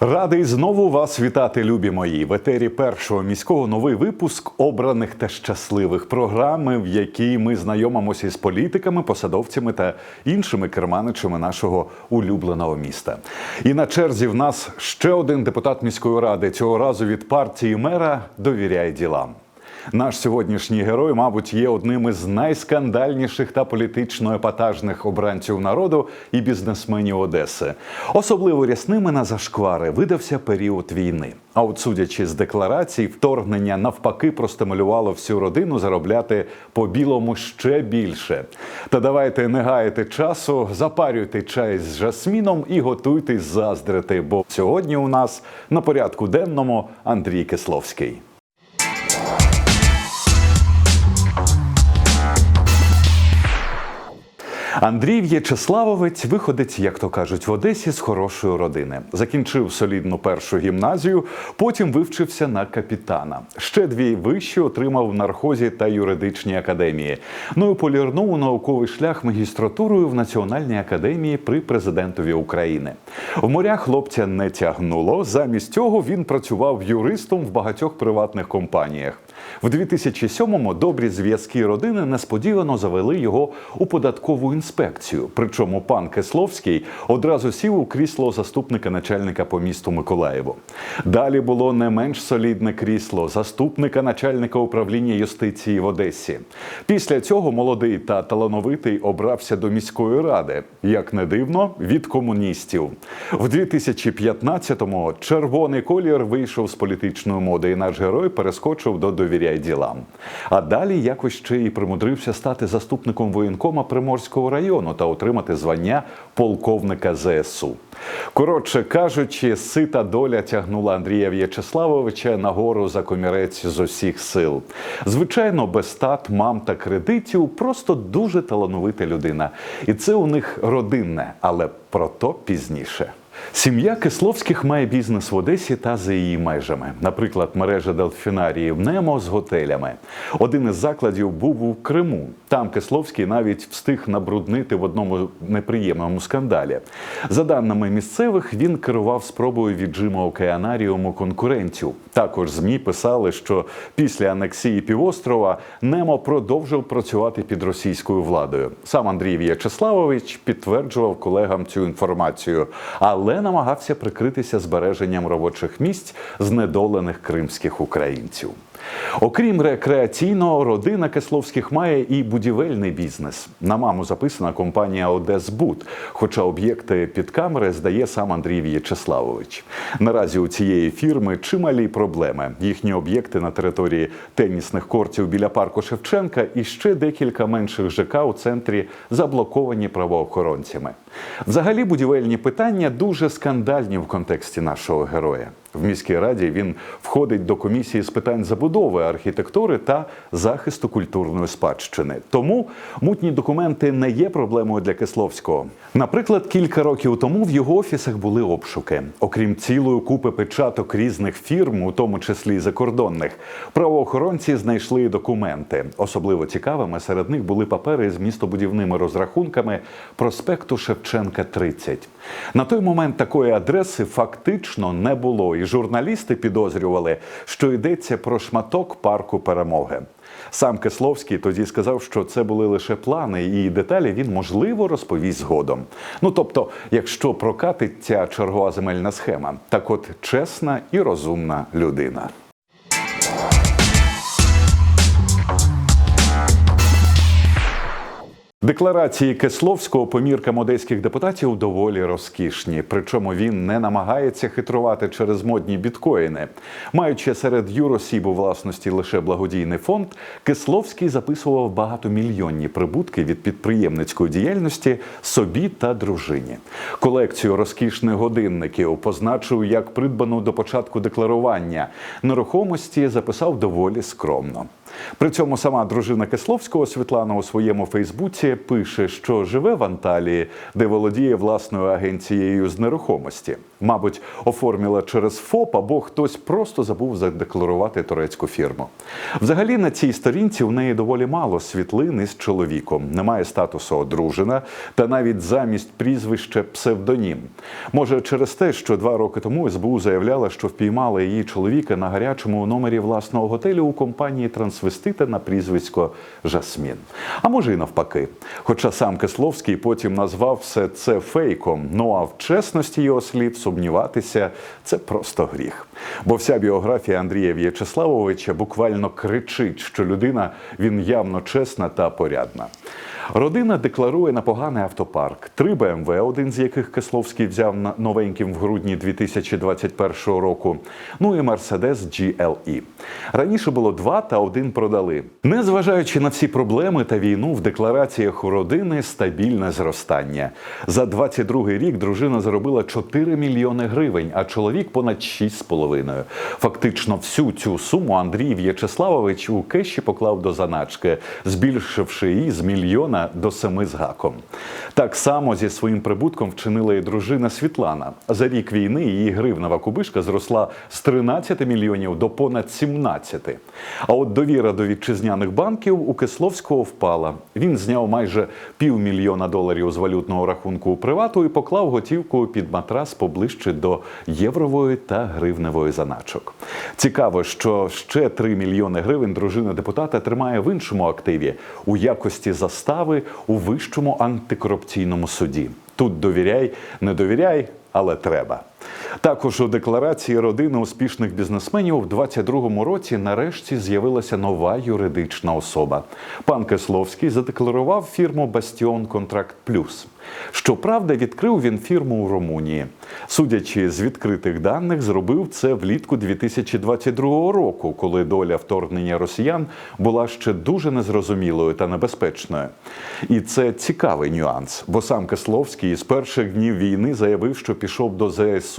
Радий знову вас вітати, любі мої. В етері першого міського новий випуск обраних та щасливих програми, в якій ми знайомимося із політиками, посадовцями та іншими керманичами нашого улюбленого міста. І на черзі в нас ще один депутат міської ради цього разу від партії мера довіряє ділам. Наш сьогоднішній герой, мабуть, є одним із найскандальніших та політично епатажних обранців народу і бізнесменів Одеси. Особливо рясними на зашквари видався період війни. А от судячи з декларацій, вторгнення навпаки простимулювало всю родину заробляти по білому ще більше. Та давайте не гаяти часу, запарюйте чай з жасміном і готуйтесь заздрити. Бо сьогодні у нас на порядку денному Андрій Кисловський. Андрій В'ячеславовець виходить, як то кажуть, в Одесі з хорошої родини. Закінчив солідну першу гімназію, потім вивчився на капітана. Ще дві вищі отримав в нархозі та юридичній академії. Ну і полірнув у науковий шлях магістратурою в Національній академії при президентові України. В морях хлопця не тягнуло. Замість цього він працював юристом в багатьох приватних компаніях. В 2007-му добрі зв'язки родини несподівано завели його у податкову інспекцію. Причому пан Кисловський одразу сів у крісло заступника начальника по місту Миколаєву. Далі було не менш солідне крісло заступника начальника управління юстиції в Одесі. Після цього молодий та талановитий обрався до міської ради, як не дивно, від комуністів. В 2015-му червоний колір вийшов з політичної моди, і наш герой перескочив до довіряй ділам. А далі якось ще і примудрився стати заступником воєнкома Приморського району та отримати звання полковника ЗСУ. Коротше кажучи, сита доля тягнула Андрія В'ячеславовича нагору за комірець з усіх сил. Звичайно, без стат, мам та кредитів, просто дуже талановита людина. І це у них родинне, але про то пізніше. Сім'я Кисловських має бізнес в Одесі та за її межами. Наприклад, мережа дельфінаріїв Немо з готелями. Один із закладів був у Криму. Там Кисловський навіть встиг набруднити в одному неприємному скандалі. За даними місцевих, він керував спробою віджиму океанаріуму конкурентів. Також змі писали, що після анексії півострова Немо продовжив працювати під російською владою. Сам Андрій В'ячеславович підтверджував колегам цю інформацію, але намагався прикритися збереженням робочих місць знедолених кримських українців. Окрім рекреаційного, родина Кисловських має і будівельний бізнес. На маму записана компанія Одесбуд, хоча об'єкти під камери здає сам Андрій В'ячеславович. Наразі у цієї фірми чималі проблеми. Їхні об'єкти на території тенісних кортів біля парку Шевченка і ще декілька менших ЖК у центрі заблоковані правоохоронцями. Взагалі, будівельні питання дуже скандальні в контексті нашого героя. В міській раді він входить до комісії з питань забудови, архітектури та захисту культурної спадщини. Тому мутні документи не є проблемою для Кисловського. Наприклад, кілька років тому в його офісах були обшуки. Окрім цілої купи печаток різних фірм, у тому числі закордонних, правоохоронці знайшли документи. Особливо цікавими серед них були папери з містобудівними розрахунками проспекту Шевченка 30. На той момент такої адреси фактично не було, і журналісти підозрювали, що йдеться про шматок парку перемоги. Сам Кисловський тоді сказав, що це були лише плани, і деталі він можливо розповість згодом. Ну тобто, якщо прокатить ця чергова земельна схема, так от чесна і розумна людина. Декларації Кисловського по міркам одеських депутатів доволі розкішні. Причому він не намагається хитрувати через модні біткоїни. Маючи серед юросіб у власності лише благодійний фонд, Кисловський записував багатомільйонні прибутки від підприємницької діяльності собі та дружині. Колекцію розкішних годинників позначив як придбану до початку декларування. Нерухомості записав доволі скромно. При цьому сама дружина Кисловського Світлана у своєму Фейсбуці пише, що живе в Анталії, де володіє власною агенцією з нерухомості. Мабуть, оформила через ФОП або хтось просто забув задекларувати турецьку фірму. Взагалі на цій сторінці у неї доволі мало світлин із чоловіком. Немає статусу одружена та навіть замість прізвища псевдонім. Може, через те, що два роки тому СБУ заявляла, що впіймала її чоловіка на гарячому номері власного готелю у компанії трансвестита на прізвисько Жасмін. А може і навпаки. Хоча сам Кисловський потім назвав все це фейком. Ну а в чесності його слів сумніватися це просто гріх. Бо вся біографія Андрія В'ячеславовича буквально кричить, що людина він явно чесна та порядна. Родина декларує на поганий автопарк. Три БМВ, один з яких Кисловський взяв новеньким в грудні 2021 року. Ну і Мерседес GLE. Раніше було два та один продали. Незважаючи на всі проблеми та війну, в деклараціях у родини стабільне зростання. За 22 рік дружина заробила 4 мільйони гривень, а чоловік понад 6,5. Фактично всю цю суму Андрій В'ячеславович у кеші поклав до заначки, збільшивши її з мільйона до семи з гаком. Так само зі своїм прибутком вчинила і дружина Світлана. За рік війни її гривнева кубишка зросла з 13 мільйонів до понад 17. А от довіра до вітчизняних банків у Кисловського впала. Він зняв майже півмільйона доларів з валютного рахунку у привату і поклав готівку під матрас поближче до єврової та гривневої заначок. Цікаво, що ще 3 мільйони гривень дружина депутата тримає в іншому активі у якості застави у вищому антикорупційному суді. Тут довіряй, не довіряй, але треба. Також у декларації родини успішних бізнесменів в 22-му році нарешті з'явилася нова юридична особа. Пан Кисловський задекларував фірму Бастіон Контракт Плюс. Щоправда, відкрив він фірму у Румунії. Судячи з відкритих даних, зробив це влітку 2022 року, коли доля вторгнення росіян була ще дуже незрозумілою та небезпечною. І це цікавий нюанс, бо сам Кисловський з перших днів війни заявив, що пішов до ЗСУ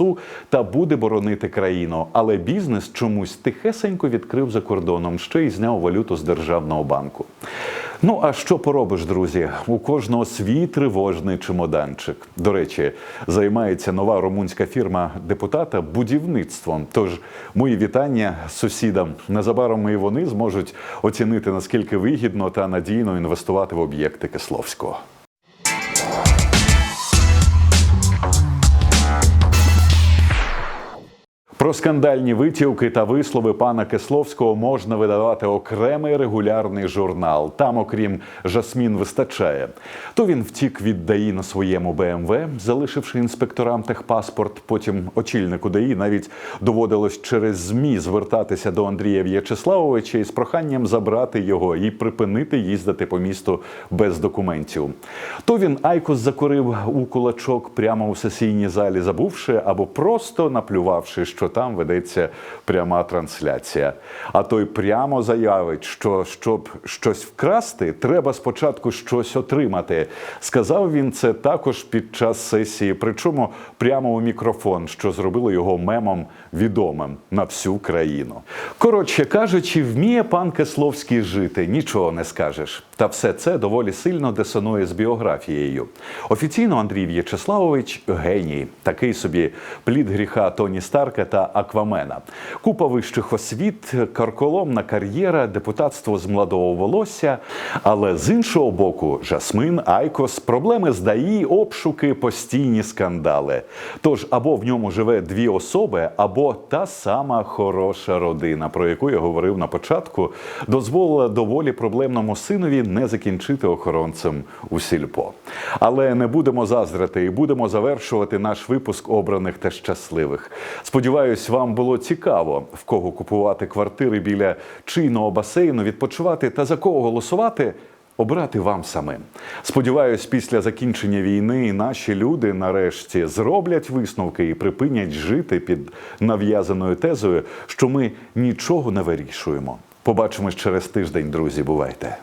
та буде боронити країну, але бізнес чомусь тихесенько відкрив за кордоном ще й зняв валюту з державного банку. Ну а що поробиш, друзі? У кожного свій тривожний чемоданчик. До речі, займається нова румунська фірма депутата будівництвом. Тож мої вітання сусідам. Незабаром і вони зможуть оцінити наскільки вигідно та надійно інвестувати в об'єкти Кисловського. Про скандальні витівки та вислови пана Кисловського можна видавати окремий регулярний журнал. Там, окрім Жасмін, вистачає. То він втік від ДАІ на своєму БМВ, залишивши інспекторам техпаспорт. Потім очільнику ДАІ навіть доводилось через ЗМІ звертатися до Андрія В'ячеславовича із проханням забрати його і припинити їздити по місту без документів. То він Айкос закурив у кулачок прямо у сесійній залі, забувши або просто наплювавши, що там ведеться пряма трансляція. А той прямо заявить, що щоб щось вкрасти, треба спочатку щось отримати. Сказав він це також під час сесії, причому прямо у мікрофон, що зробило його мемом відомим на всю країну. Коротше кажучи, вміє пан Кисловський жити, нічого не скажеш. Та все це доволі сильно дисонує з біографією. Офіційно Андрій В'ячеславович геній, такий собі плід гріха Тоні Старка та Аквамена. Купа вищих освіт, карколомна кар'єра, депутатство з молодого волосся. Але з іншого боку, Жасмин, Айкос, проблеми з ДАІ, обшуки, постійні скандали. Тож або в ньому живе дві особи, або та сама хороша родина, про яку я говорив на початку, дозволила доволі проблемному синові не закінчити охоронцем у сільпо. Але не будемо заздрити і будемо завершувати наш випуск обраних та щасливих. Сподіваюсь, вам було цікаво, в кого купувати квартири біля чийного басейну, відпочивати та за кого голосувати. Обрати вам самим. Сподіваюсь, після закінчення війни наші люди нарешті зроблять висновки і припинять жити під нав'язаною тезою, що ми нічого не вирішуємо. Побачимось через тиждень, друзі. Бувайте.